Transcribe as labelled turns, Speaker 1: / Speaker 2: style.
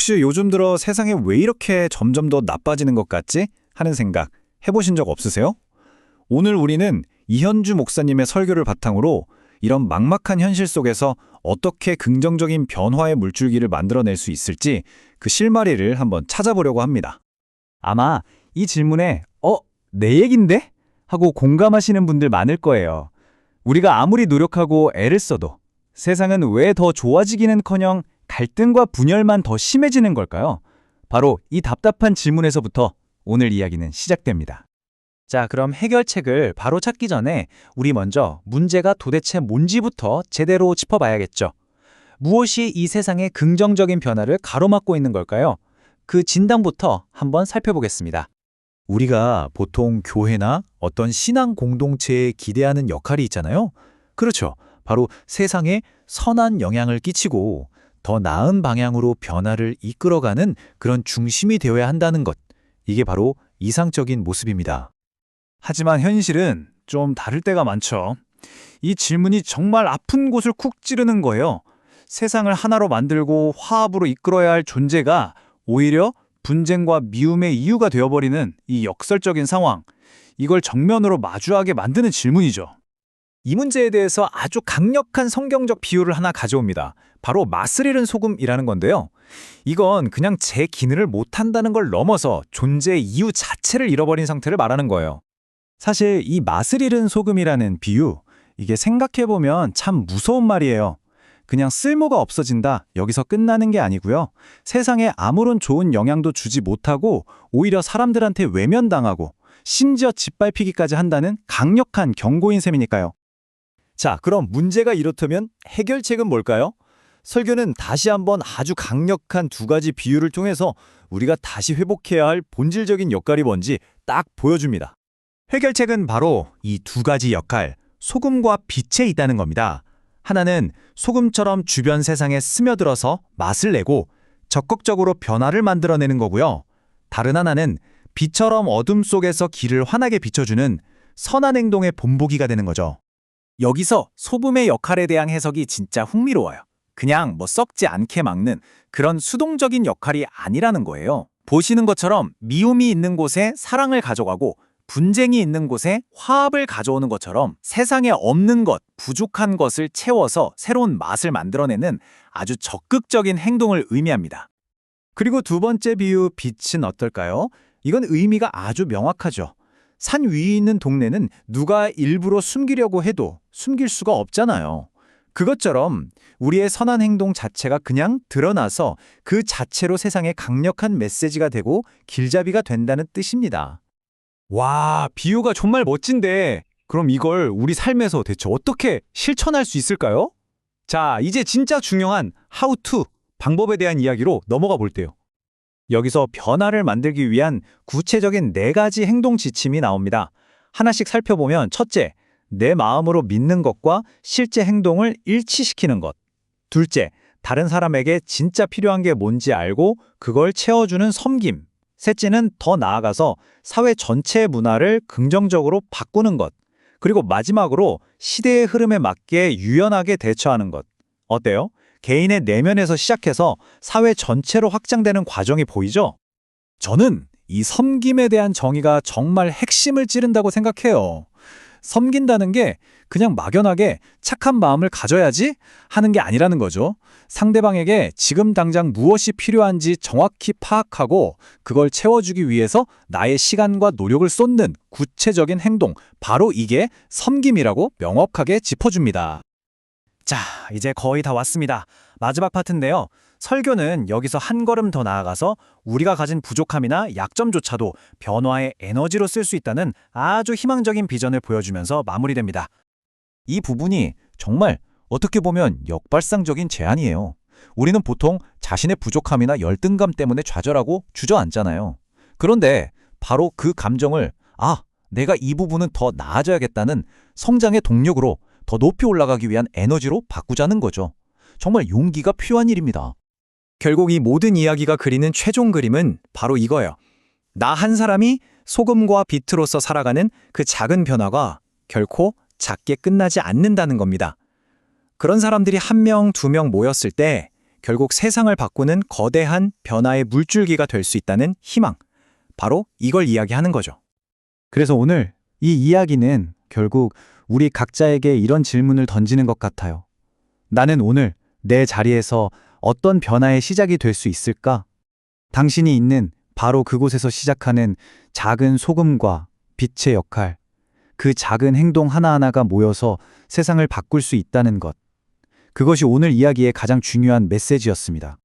Speaker 1: 혹시 요즘 들어 세상에 왜 이렇게 점점 더 나빠지는 것 같지? 하는 생각 해보신 적 없으세요? 오늘 우리는 이현주 목사님의 설교를 바탕으로 이런 막막한 현실 속에서 어떻게 긍정적인 변화의 물줄기를 만들어낼 수 있을지 그 실마리를 한번 찾아보려고 합니다.
Speaker 2: 아마 이 질문에 어, 내 얘긴데? 하고 공감하시는 분들 많을 거예요. 우리가 아무리 노력하고 애를 써도 세상은 왜 더 좋아지기는커녕 갈등과 분열만 더 심해지는 걸까요? 바로 이 답답한 질문에서부터 오늘 이야기는 시작됩니다. 자, 그럼 해결책을 바로 찾기 전에 우리 먼저 문제가 도대체 뭔지부터 제대로 짚어봐야겠죠. 무엇이 이 세상의 긍정적인 변화를 가로막고 있는 걸까요? 그 진단부터 한번 살펴보겠습니다.
Speaker 1: 우리가 보통 교회나 어떤 신앙 공동체에 기대하는 역할이 있잖아요. 그렇죠. 바로 세상에 선한 영향을 끼치고 더 나은 방향으로 변화를 이끌어가는 그런 중심이 되어야 한다는 것. 이게 바로 이상적인 모습입니다. 하지만 현실은 좀 다를 때가 많죠. 이 질문이 정말 아픈 곳을 쿡 찌르는 거예요. 세상을 하나로 만들고 화합으로 이끌어야 할 존재가 오히려 분쟁과 미움의 이유가 되어버리는 이 역설적인 상황. 이걸 정면으로 마주하게 만드는 질문이죠. 이 문제에 대해서 아주 강력한 성경적 비유를 하나 가져옵니다. 바로 맛을 잃은 소금이라는 건데요. 이건 그냥 제 기능을 못한다는 걸 넘어서 존재의 이유 자체를 잃어버린 상태를 말하는 거예요. 사실 이 맛을 잃은 소금이라는 비유, 이게 생각해보면 참 무서운 말이에요. 그냥 쓸모가 없어진다, 여기서 끝나는 게 아니고요. 세상에 아무런 좋은 영향도 주지 못하고 오히려 사람들한테 외면당하고 심지어 짓밟히기까지 한다는 강력한 경고인 셈이니까요. 자, 그럼 문제가 이렇다면 해결책은 뭘까요? 설교는 다시 한번 아주 강력한 두 가지 비유를 통해서 우리가 다시 회복해야 할 본질적인 역할이 뭔지 딱 보여줍니다. 해결책은 바로 이 두 가지 역할, 소금과 빛에 있다는 겁니다. 하나는 소금처럼 주변 세상에 스며들어서 맛을 내고 적극적으로 변화를 만들어내는 거고요. 다른 하나는 빛처럼 어둠 속에서 길을 환하게 비춰주는 선한 행동의 본보기가 되는 거죠. 여기서 소금의 역할에 대한 해석이 진짜 흥미로워요. 그냥 뭐 썩지 않게 막는 그런 수동적인 역할이 아니라는 거예요. 보시는 것처럼 미움이 있는 곳에 사랑을 가져가고 분쟁이 있는 곳에 화합을 가져오는 것처럼 세상에 없는 것, 부족한 것을 채워서 새로운 맛을 만들어내는 아주 적극적인 행동을 의미합니다. 그리고 두 번째 비유 빛은 어떨까요? 이건 의미가 아주 명확하죠. 산 위에 있는 동네는 누가 일부러 숨기려고 해도 숨길 수가 없잖아요. 그것처럼 우리의 선한 행동 자체가 그냥 드러나서 그 자체로 세상에 강력한 메시지가 되고 길잡이가 된다는 뜻입니다. 와, 비유가 정말 멋진데 그럼 이걸 우리 삶에서 대체 어떻게 실천할 수 있을까요? 자, 이제 진짜 중요한 to 방법에 대한 이야기로 넘어가 볼게요. 여기서 변화를 만들기 위한 구체적인 네 가지 행동 지침이 나옵니다. 하나씩 살펴보면 첫째, 내 마음으로 믿는 것과 실제 행동을 일치시키는 것. 둘째, 다른 사람에게 진짜 필요한 게 뭔지 알고 그걸 채워주는 섬김. 셋째는 더 나아가서 사회 전체의 문화를 긍정적으로 바꾸는 것. 그리고 마지막으로 시대의 흐름에 맞게 유연하게 대처하는 것. 어때요? 개인의 내면에서 시작해서 사회 전체로 확장되는 과정이 보이죠? 저는 이 섬김에 대한 정의가 정말 핵심을 찌른다고 생각해요. 섬긴다는 게 그냥 막연하게 착한 마음을 가져야지 하는 게 아니라는 거죠. 상대방에게 지금 당장 무엇이 필요한지 정확히 파악하고 그걸 채워주기 위해서 나의 시간과 노력을 쏟는 구체적인 행동, 바로 이게 섬김이라고 명확하게 짚어줍니다. 자, 이제 거의 다 왔습니다. 마지막 파트인데요. 설교는 여기서 한 걸음 더 나아가서 우리가 가진 부족함이나 약점조차도 변화의 에너지로 쓸 수 있다는 아주 희망적인 비전을 보여주면서 마무리됩니다. 이 부분이 정말 어떻게 보면 역발상적인 제안이에요. 우리는 보통 자신의 부족함이나 열등감 때문에 좌절하고 주저앉잖아요. 그런데 바로 그 감정을 아, 내가 이 부분은 더 나아져야겠다는 성장의 동력으로 더 높이 올라가기 위한 에너지로 바꾸자는 거죠. 정말 용기가 필요한 일입니다. 결국 이 모든 이야기가 그리는 최종 그림은 바로 이거예요. 나 한 사람이 소금과 빛으로서 살아가는 그 작은 변화가 결코 작게 끝나지 않는다는 겁니다. 그런 사람들이 한 명, 두 명 모였을 때 결국 세상을 바꾸는 거대한 변화의 물줄기가 될 수 있다는 희망. 바로 이걸 이야기하는 거죠.
Speaker 2: 그래서 오늘 이 이야기는 결국 우리 각자에게 이런 질문을 던지는 것 같아요. 나는 오늘 내 자리에서 어떤 변화의 시작이 될 수 있을까? 당신이 있는 바로 그곳에서 시작하는 작은 소금과 빛의 역할, 그 작은 행동 하나하나가 모여서 세상을 바꿀 수 있다는 것. 그것이 오늘 이야기의 가장 중요한 메시지였습니다.